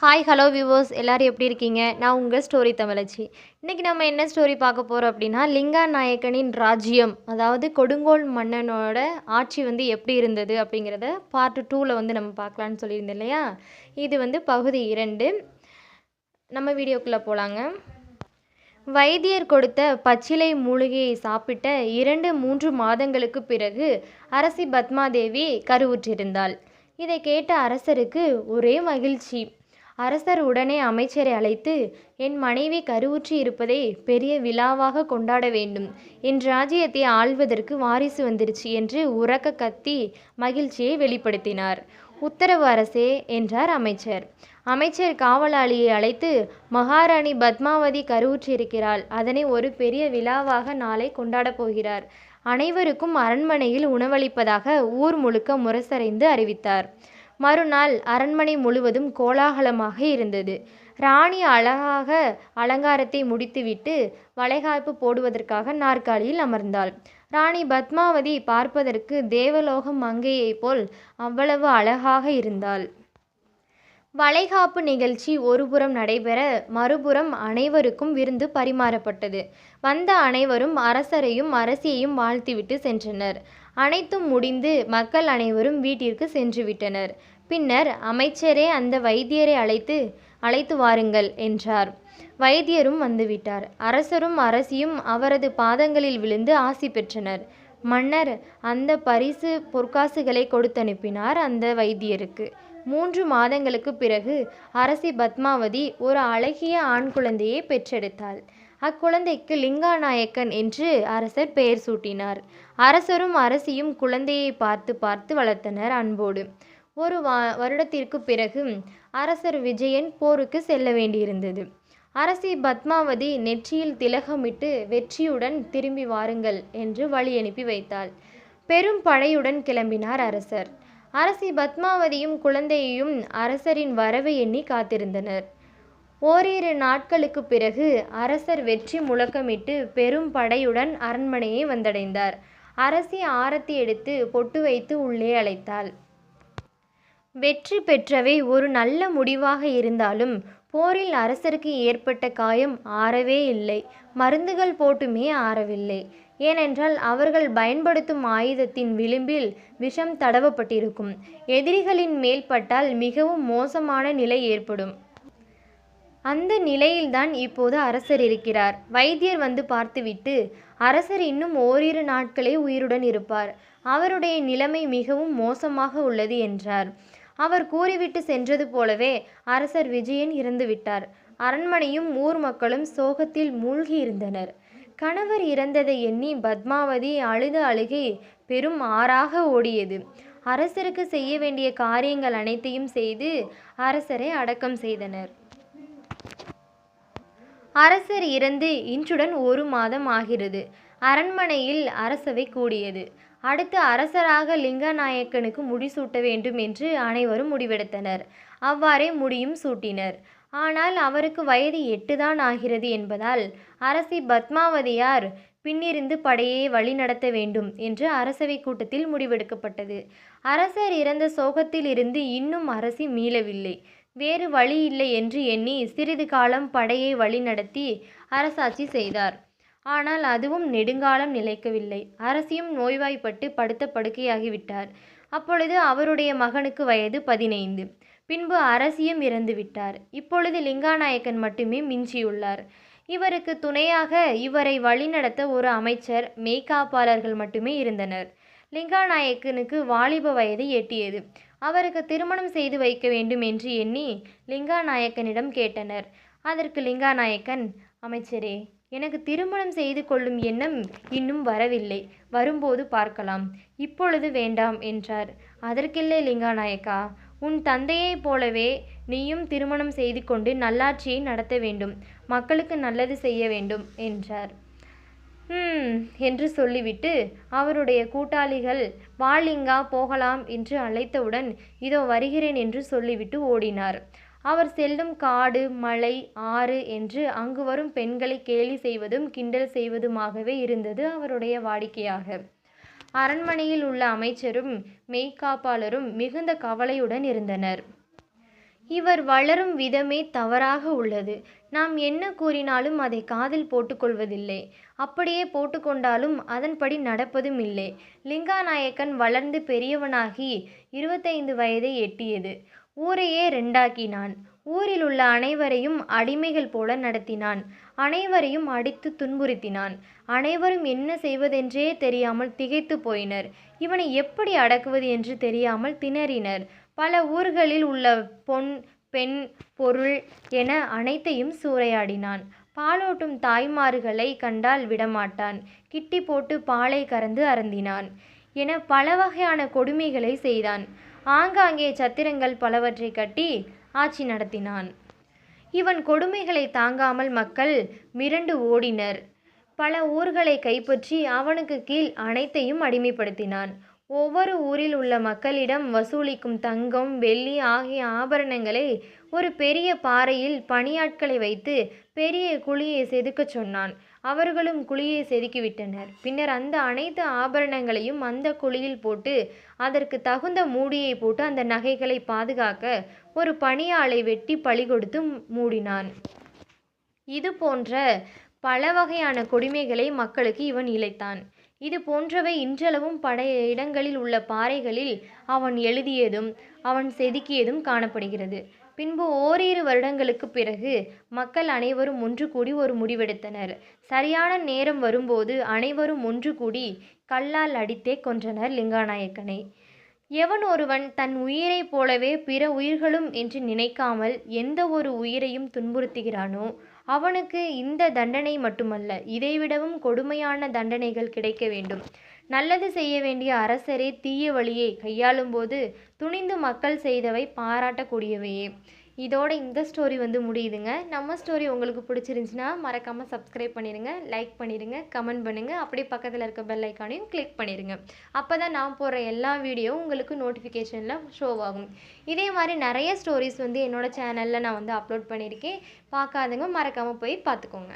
Hi hello viewers எல்லோரும் எப்படி இருக்கீங்க? நான் உங்கள் ஸ்டோரி தமிழச்சி. இன்றைக்கி நம்ம என்ன ஸ்டோரி பார்க்க போகிறோம் அப்படின்னா லிங்கா நாயக்கனின் ராஜ்யம் அதாவது கொடுங்கோல் மன்னனோட ஆட்சி வந்து எப்படி இருந்தது அப்படிங்கிறத பார்ட் டூவில் வந்து நம்ம பார்க்கலான்னு சொல்லியிருந்தேன் இல்லையா? இது வந்து பகுதி இரண்டு. நம்ம வீடியோக்குள்ளே போகலாங்க வைத்தியர் கொடுத்த பச்சிலை மூலிகையை சாப்பிட்ட இரண்டு மூன்று மாதங்களுக்கு பிறகு அரசி பத்மாதேவி கருவுற்றிருந்தாள். இதை கேட்ட அரசருக்கு ஒரே மகிழ்ச்சி. அரசர் உடனே அமைச்சரை அழைத்து என் மனைவி கருவுற்றி இருப்பதை பெரிய விழாவாக கொண்டாட வேண்டும். என் ராஜ்யத்தை ஆள்வதற்கு வாரிசு வந்துருச்சு என்று உறக்க கத்தி மகிழ்ச்சியை வெளிப்படுத்தினார். உத்தரவு அரசே என்றார் அமைச்சர். அமைச்சர் காவலாளியை அழைத்து மகாராணி பத்மாவதி கருவுற்றிருக்கிறாள். அதனை ஒரு பெரிய விழாவாக நாளை கொண்டாடப் போகிறார். அனைவருக்கும் அரண்மனையில் உணவளிப்பதாக ஊர் முழுக்க முரசறைந்து அறிவித்தார். மறுநாள் அரண்மனை முழுவதும் கோலாகலமாக இருந்தது. ராணி அழகாக அலங்காரத்தை முடித்துவிட்டு வளைகாப்பு போடுவதற்காக நாற்காலியில் அமர்ந்தாள். ராணி பத்மாவதி பார்ப்பதற்கு தேவலோகம் மங்கையைப் போல் அவ்வளவு அழகாக இருந்தாள். வளைகாப்பு நிகழ்ச்சி ஒருபுறம் நடைபெற மறுபுறம் அனைவருக்கும் விருந்து பரிமாறப்பட்டது. வந்த அனைவரும் அரசரையும் அரசியையும் வாழ்த்திவிட்டு சென்றனர். அனைத்தும் முடிந்து மக்கள் அனைவரும் வீட்டிற்கு சென்று விட்டனர். பின்னர் அமைச்சரே அந்த வைத்தியரை அழைத்து அழைத்து வாருங்கள் என்றார். வைத்தியரும் வந்துவிட்டார் அரசரும் அரசியும் அவரது பாதங்களில் விழுந்து ஆசி பெற்றனர். மன்னர் அந்த பரிசு பொற்காசுகளை கொடுத்தனுப்பினார் அந்த வைத்தியருக்கு. மூன்று மாதங்களுக்கு பிறகு அரசி பத்மாவதி ஒரு அழகிய ஆண் குழந்தையை பெற்றெடுத்தாள். அக்குழந்தைக்கு லிங்காநாயக்கன் என்று அரசர் பெயர் சூட்டினார். அரசரும் அரசியும் குழந்தையை பார்த்து பார்த்து வளர்த்தனர் அன்போடு. ஒரு வா வருடத்திற்கு பிறகு அரசர் விஜயன் போருக்கு செல்ல வேண்டியிருந்தது. அரசி பத்மாவதி நெற்றியில் திலகமிட்டு வெற்றியுடன் திரும்பி வாருங்கள் என்று வழி அனுப்பி வைத்தாள். பெரும் படையுடன் கிளம்பினார் அரசர். அரசி பத்மாவதியும் குழந்தையையும் அரசரின் வரவை எண்ணி காத்திருந்தனர். ஓரிரு நாட்களுக்கு பிறகு அரசர் வெற்றி முழக்கமிட்டு பெரும் படையுடன் அரண்மனையை வந்தடைந்தார். அரசி ஆரத்தி எடுத்து பொட்டு வைத்து உள்ளே அழைத்தாள். வெற்றி பெற்றவை ஒரு நல்ல முடிவாக இருந்தாலும் போரில் அரசருக்கு ஏற்பட்ட காயம் ஆறவே இல்லை. மருந்துகள் போட்டுமே ஆறவில்லை. ஏனென்றால் அவர்கள் பயன்படுத்தும் ஆயுதத்தின் விளிம்பில் விஷம் தடவப்பட்டிருக்கும். எதிரிகளின் மேல் பட்டால் மிகவும் மோசமான நிலை ஏற்படும். அந்த நிலையில்தான் இப்போது அரசர் இருக்கிறார். வைத்தியர் வந்து பார்த்துவிட்டு அரசர் இன்னும் ஓரிரு நாட்களே உயிருடன் இருப்பார். அவருடைய நிலைமை மிகவும் மோசமாக உள்ளது என்றார். அவர் கூறிவிட்டு சென்றது போலவே அரசர் விஜயன் இறந்துவிட்டார். அரண்மனையும் ஊர் மக்களும் சோகத்தில் மூழ்கி இருந்தனர் கணவர் இறந்ததை எண்ணி பத்மாவதி அழுத அழுகை பெரும் ஆறாக ஓடியது. அரசருக்கு செய்ய வேண்டிய காரியங்கள் அனைத்தையும் செய்து அரசரை அடக்கம் செய்தனர். அரசர் இறந்து இன்றுடன் ஒரு மாதம் ஆகிறது. அரண்மனையில் அரசவை கூடியது. அடுத்து அரசராக லிங்கநாயக்கனுக்கு முடிசூட்ட வேண்டும் என்று அனைவரும் முடிவெடுத்தனர். அவ்வாறே முடியும் சூட்டினர். ஆனால் அவருக்கு வயது எட்டுதான் ஆகிறது என்பதால் அரசி பத்மாவதியார் பின்னிருந்து படையை வழிநடத்த வேண்டும் என்று அரசவை கூட்டத்தில் முடிவெடுக்கப்பட்டது. அரசர் இறந்த சோகத்தில் இருந்து இன்னும் அரசி மீளவில்லை. வேறு வழி இல்லை என்று எண்ணி சிறிது காலம் படையை வழிநடத்தி அரசாட்சி செய்தார். ஆனால் அதுவும் நெடுங்காலம் நிலைக்கவில்லை. அரசியும் நோய்வாய்ப்பட்டு படுத்த படுக்கையாகிவிட்டார். அப்பொழுது அவருடைய மகனுக்கு வயது பதினைந்து. பின்பு அரசியும் இறந்து விட்டார். இப்பொழுது லிங்காநாயக்கன் மட்டுமே மிஞ்சியுள்ளார். இவருக்கு துணையாக இவரை வழிநடத்த ஒரு அமைச்சர் மெய்காப்பாளர்கள் மட்டுமே இருந்தனர். லிங்காநாயக்கனுக்கு வாலிப வயது எட்டியது. அவருக்கு திருமணம் செய்து வைக்க வேண்டும் என்று எண்ணி லிங்காநாயக்கனிடம் கேட்டனர். அதற்கு லிங்காநாயக்கன் அமைச்சரே எனக்கு திருமணம் செய்து கொள்ளும் எண்ணம் இன்னும் வரவில்லை. வரும்போது பார்க்கலாம். இப்பொழுது வேண்டாம் என்றார். அதற்கில்லை லிங்காநாயக்கா உன் தந்தையைப் போலவே நீயும் திருமணம் செய்து கொண்டு நல்லாட்சியை நடத்த வேண்டும். மக்களுக்கு நல்லது செய்ய வேண்டும் என்றார். என்று சொல்லிவிட்டு அவருடைய கூட்டாளிகள் வாலிங்கா போகலாம் என்று அழைத்தவுடன் இதோ வருகிறேன் என்று சொல்லிவிட்டு ஓடினார். அவர் செல்லும் காடு மலை ஆறு என்று அங்கு வரும் பெண்களை கேலி செய்வதும் கிண்டல் செய்வதுமாகவே இருந்தது அவருடைய வாடிக்கையாக. அரண்மனையில் உள்ள அமைச்சரும் மெய்காப்பாளரும் மிகுந்த கவலையுடன் இருந்தனர். இவர் வளரும் விதமே தவறாக உள்ளது. நாம் என்ன கூறினாலும் அதை காதில் போட்டுக்கொள்வதில்லை. அப்படியே போட்டுக்கொண்டாலும் அதன்படி நடப்பதும் இல்லை. லிங்காநாயக்கன் வளர்ந்து பெரியவனாகி இருபத்தைந்து வயதை எட்டியது. ஊரையே ரெண்டாக்கினான். ஊரில் உள்ள அனைவரையும் அடிமைகள் போல நடத்தினான். அனைவரையும் அடித்து துன்புறுத்தினான். அனைவரும் என்ன செய்வதென்றே தெரியாமல் திகைத்து போயினர். இவனை எப்படி அடக்குவது என்று தெரியாமல் திணறினர். பல ஊர்களில் உள்ள பொன் பெண் பொருள் என அனைத்தையும் சூறையாடினான். பாலோட்டும் தாய்மார்களை கண்டால் விடமாட்டான். கிட்டி போட்டு பாலை கறந்து அருந்தினான் என பல வகையான கொடுமைகளை செய்தான். ஆங்காங்கே சத்திரங்கள் பலவற்றை கட்டி ஆட்சி நடத்தினான். இவன் கொடுமைகளை தாங்காமல் மக்கள் மிரண்டு ஓடினர். பல ஊர்களை கைப்பற்றி அவனுக்கு கீழ் அனைத்தையும் அடிமைப்படுத்தினான். ஒவ்வொரு ஊரில் உள்ள மக்களிடம் வசூலிக்கும் தங்கம் வெள்ளி ஆகிய ஆபரணங்களை ஒரு பெரிய பாறையில் பணியாட்களை வைத்து பெரிய குழியை செதுக்கச் சொன்னான். அவர்களும் குழியை செதுக்கிவிட்டனர். பின்னர் அந்த அனைத்து ஆபரணங்களையும் அந்த குழியில் போட்டு அதற்கு தகுந்த மூடியை போட்டு அந்த நகைகளை பாதுகாக்க ஒரு பணியாளை வெட்டி பழி கொடுத்து மூடினான். இது போன்ற பல வகையான கொடுமைகளை மக்களுக்கு இவன் இழைத்தான். இது போன்றவை இன்றளவும் பழைய இடங்களில் உள்ள பாறைகளில் அவன் எழுதியதும் அவன் செதுக்கியதும் காணப்படுகிறது. பின்பு ஓரிரு வருடங்களுக்கு பிறகு மக்கள் அனைவரும் ஒன்று கூடி ஒரு முடிவெடுத்தனர். சரியான நேரம் வரும்போது அனைவரும் ஒன்று கூடி கல்லால் அடித்தே கொன்றனர் லிங்காநாயக்கனை. எவன் ஒருவன் தன் உயிரைப் போலவே பிற உயிர்களும் என்று நினைக்காமல் எந்த ஒரு உயிரையும் துன்புறுத்துகிறானோ அவனுக்கு இந்த தண்டனை மட்டுமல்ல இதைவிடவும் கொடுமையான தண்டனைகள் கிடைக்க வேண்டும். நல்லது செய்ய வேண்டிய அரசரே தீய வழியை கையாளும்போது துணிந்து மக்கள் செய்தவை பாராட்டக்கூடியவையே. இதோட இந்த ஸ்டோரி வந்து முடியுதுங்க. நம்ம ஸ்டோரி உங்களுக்கு பிடிச்சிருந்துச்சின்னா மறக்காமல் சப்ஸ்கிரைப் பண்ணிடுங்க லைக் பண்ணிடுங்க கமெண்ட் பண்ணுங்கள் அப்படியே பக்கத்தில் இருக்க பெல் ஐக்கானையும் கிளிக் பண்ணிடுங்க அப்போ தான் நான் போடுற எல்லா வீடியோவும் உங்களுக்கு நோட்டிஃபிகேஷனில் ஷோ ஆகும். இதே மாதிரி நிறைய ஸ்டோரிஸ் வந்து என்னோடய சேனலில் நான் வந்து அப்லோட் பண்ணியிருக்கேன் பார்க்காதவங்க மறக்காமல் போய் பார்த்துக்கோங்க.